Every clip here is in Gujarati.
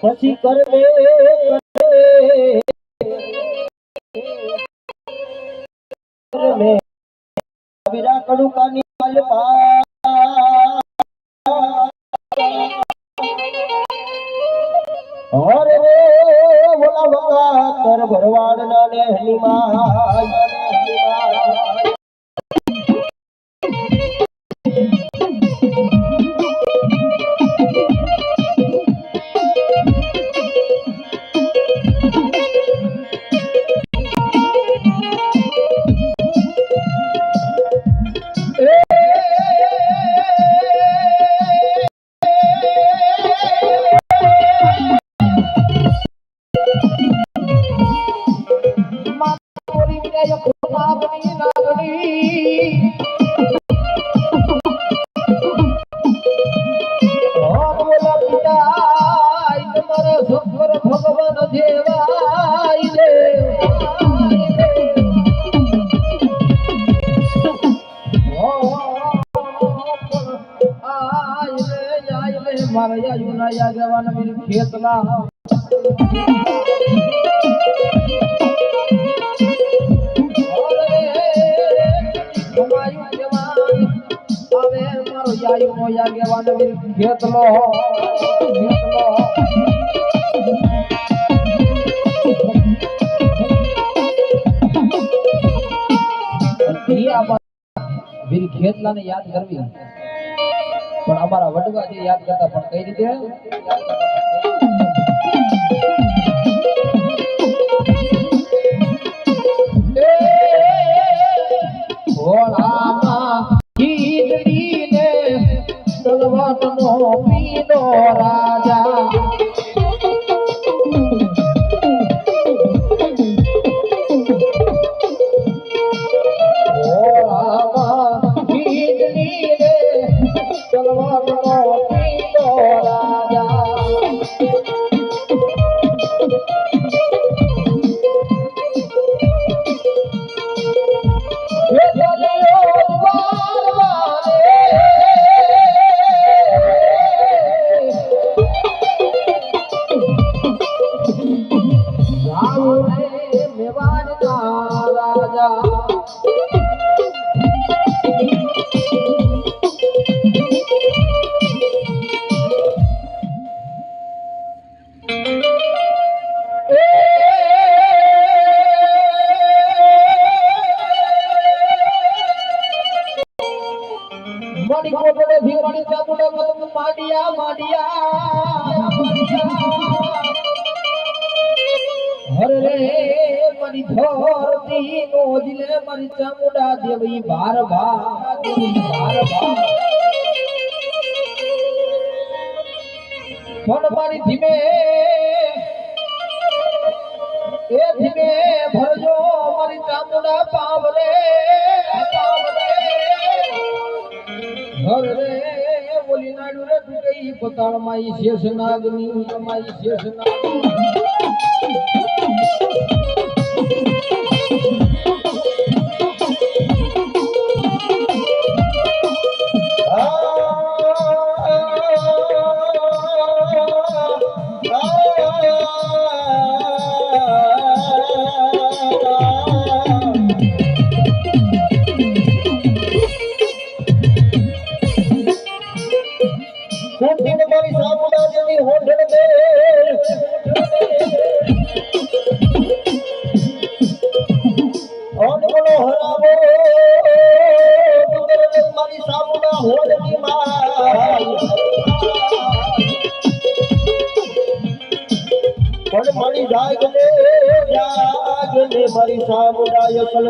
પછી કરવે કરવે વીરા કડુકાની માલપા હરે રે, ઓલા વકા કર ભરવાડ ના ને હનીમાં યાગવાન મીર ખેતલા ખેતલો વીર ખેતલા ને યાદ કરવી. પણ અમારા વડવા જે યાદ કરતા પણ કઈ રીતે? મણી ચામુંડા દેવી બાર બાર. ભા પણ મારી ધીમે, એ ધીમે ભરજો મારી ચામુંડા પાવરે. પાવરે ઘર રે બોલી નાડુ રે ટૂટઈ પતાળ માઈ શેષ નાગની માઈ શેષ નાગ.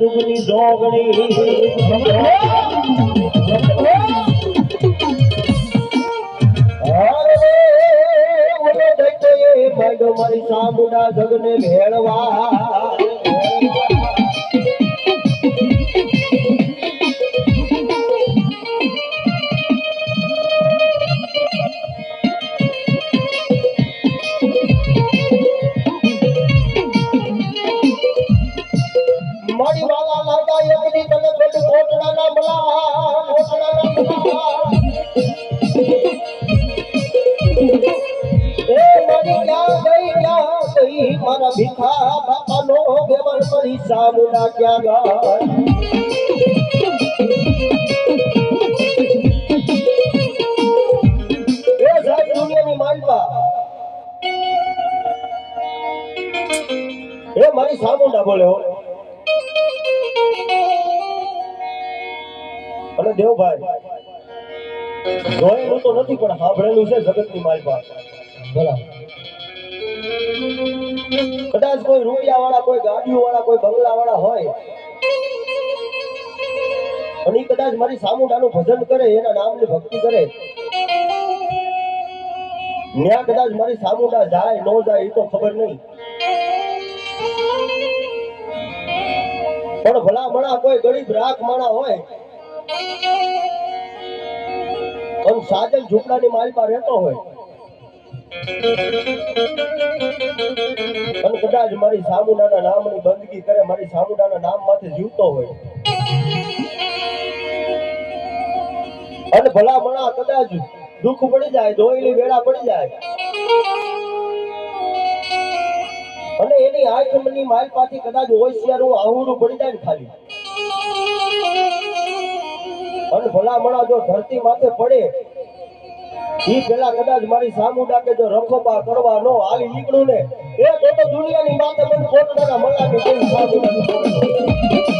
જુગની જોગણી મારી સામુડા જગને ભેળવા એ પડી ક્યાં ગઈ મારા ભીખા બાપાનો વેવણ મારી સામુના ક્યાં ગઈ એ સાહેબ દુનિયાની માલપા એ મારી સામુંડા બોલ્યો અને દેવભાઈ જોયેલું તો નથી, પણ સાંભળેલું છે જગતની માલપા બરાબર. કદાચ કોઈ રૂપિયા વાળા કોઈ ગાડીઓ વાળા કોઈ બંગલા વાળા હોય અને કદાચ મારી સામુંડાનું ભજન કરે, એના નામની ભક્તિ કરે. ન્યા કદાચ મારી સામુંડા જાય, ન જાય એ તો ખબર નહીં. પણ ભલા મણા કોઈ ગરીબ, રાખ માણા હોય અને સાજલ ઝૂંપડાની માલમાં રહેતો હોય. અને કદાચ મારી સામુડાના નામની બંદગી કરે, મારી સામુડાના નામ માથે જીવતો હોય. અને ભલા મણા કદાચ દુઃખ પડી જાય ધોઈલી વેળા પડી જાય. અને એની આંખની માલ પાછી કદાચ હોશિયારું આહુરું પડી જાય ને ખાલી. અને ભલામણા જો ધરતી માથે પડે, ઈ પેલા કદાચ મારી સામુડા કે જો રખોપા કરવા નો હાલી નીકળું ને, એ તો દુનિયાની માથે મને પોતાના મળા કે કોઈ સામુડાની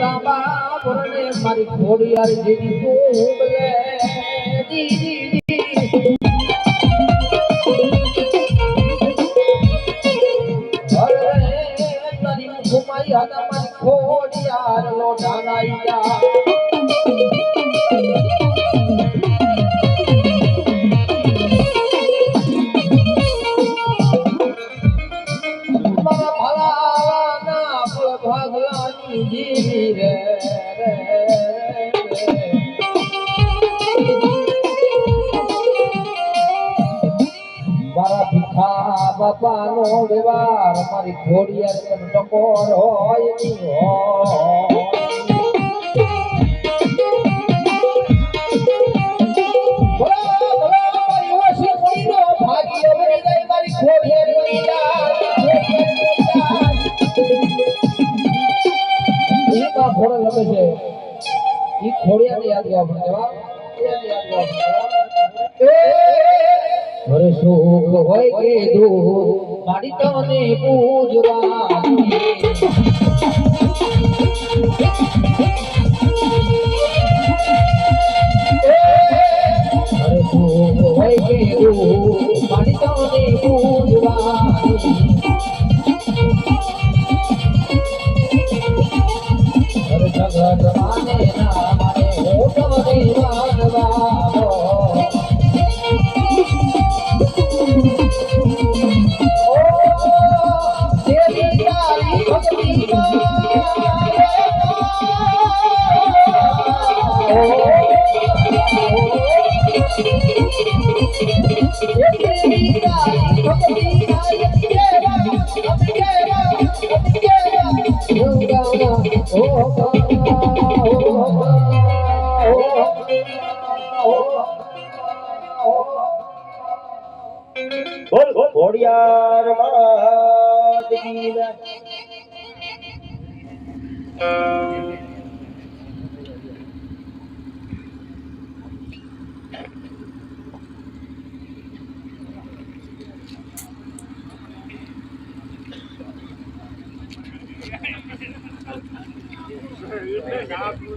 મારી કાબા બોલે મારી ખોડી યાર દીદી ઘુમાઈ હતા મારી ખોડિયાર લો મારી ઘોડિયાર મારી ઘોડિયા ઘોડિયાર ટકોર હોયની ઘોડો લખે છે. ઈ ખોડિયાને યાદ કરવા હોય કે દુઃખ? મારી તને પૂજવાની. બોલ ઘોડિયાર મહારાજ કી Yeah,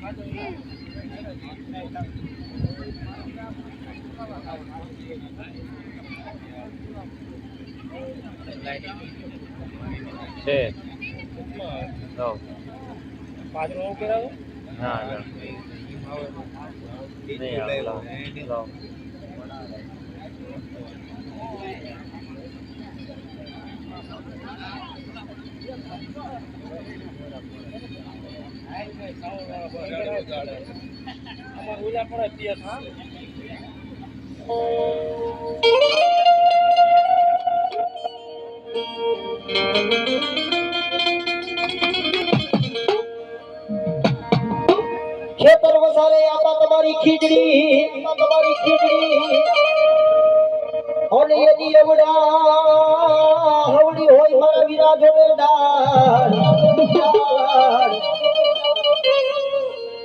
છે લો પાછળ કરાવો ના ના નહીં આવે લો લો અમાર ઓલા પણ અત્યારે હા ખેતર વસારે આપા તમારી ખીચડી આપા તમારી ખીચડી અને એની એવડા હવડી હોય મારા વીરા જોડે ડાળ ડાળ.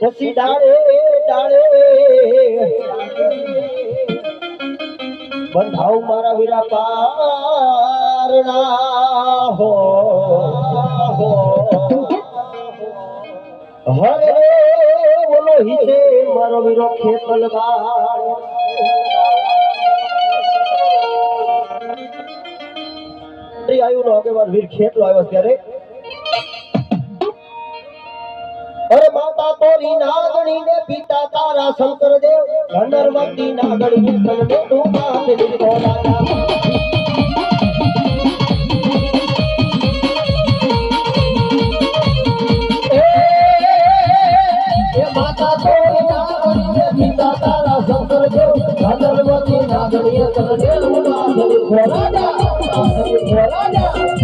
પછી ડાળે ડાળે. બંધાવ મારા વીરા પારણા હો. હરે બોલો હિસે મારો વીરો ખેતલવાડ શ્રી આયુનો આગેવાન વીર ખેતલો આવ્યો ત્યારે અરે માતા તોરી નાગણી ને પિતા તારા શંકર દેવ ધનરવતી નાગણી રાજા એ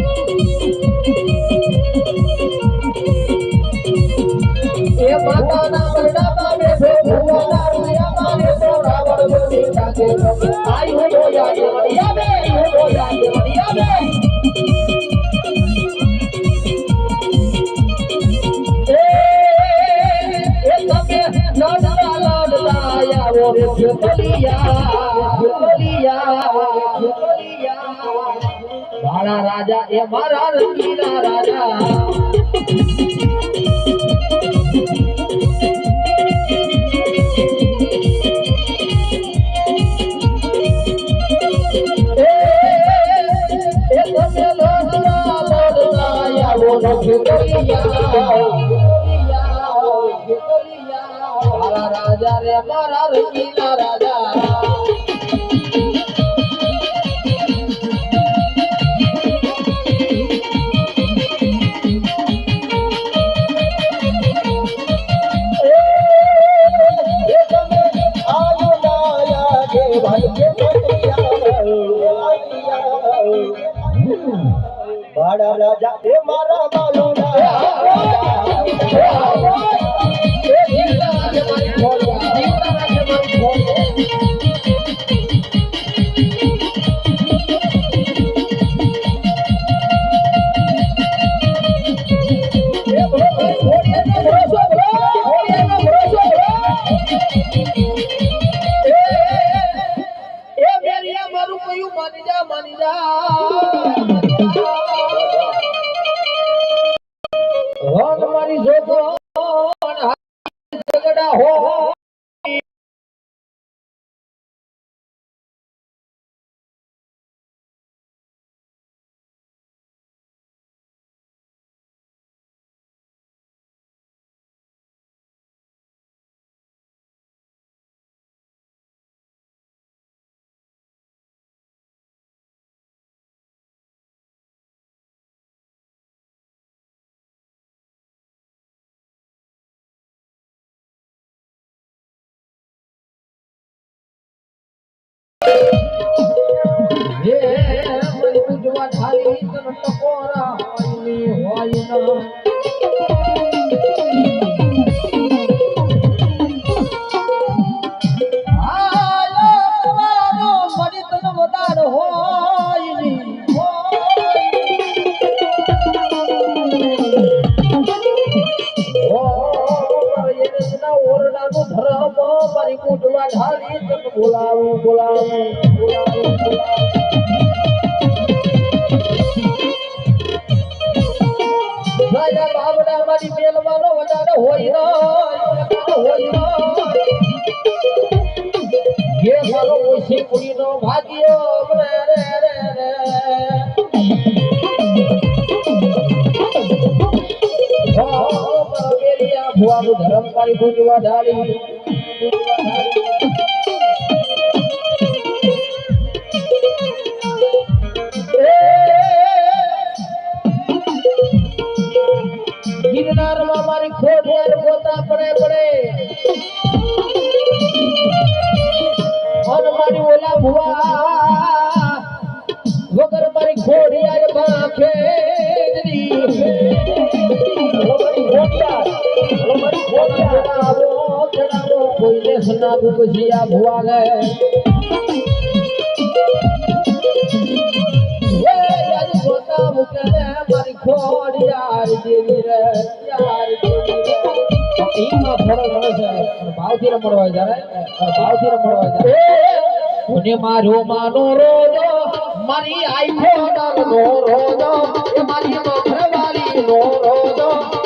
રાજા એ મારા રંગીલા રાજા મારા રંગીલા રાજા રાજા એ મારા એ મારી જોતો હે મારી પૂજવા થાળી તનની હોય ના. પૂજવા ઢાળી તન બોલાવું બોલાવું બોલાવું બોલાવું રાજા બાબડા મારી મેલવાનો વધારે હોય ન હોય ન ये मारो ओसी पुरी नो भाग्यो रे रे रे रे ओ मारो गेलिया भुआ नु धर्म कारी पूजवा ढाली ઓલા ભુવા વગર મારી આય બાખે કોઈને સનાગુ બસિયા ભુવા ગે એ યાર પોતા મુકે મારી ખોડી યાર દેવી રે યાર દેવી રે. ટીમમાં ફરક પડે છે. અને ભાવથી રમડવા જાય ભાવથી રમડવા જ્યારે અને મારો માનો રોજો? મારી આઈખો નો રોજો. મારી મખરવાલી નો રોજો.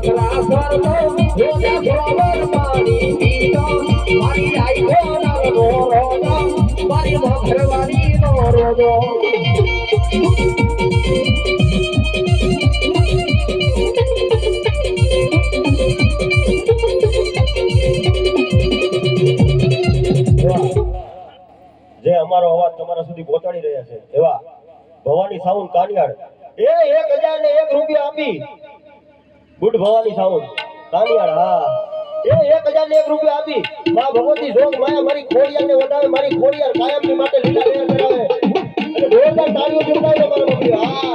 જે અમારો અવાજ તમારા સુધી પહોંચાડી રહ્યા છે. એવા ભવાની સાઉન્ડ કાનિયાળ. એ એક હજાર ને એક રૂપિયા આપી. ગુડ ભવાની સાઉન્ડ કાનિયાડ હા. એ એક હજાર ને એક રૂપિયા આપી. માં ભગવતી જોગ માયા મારી ખોડિયાર ને વધારે મારી ખોડિયાર કાયમની માટે લીલા લેર કરાવે અને તાળીઓ જીવડાવે મારા મમ્મી હા.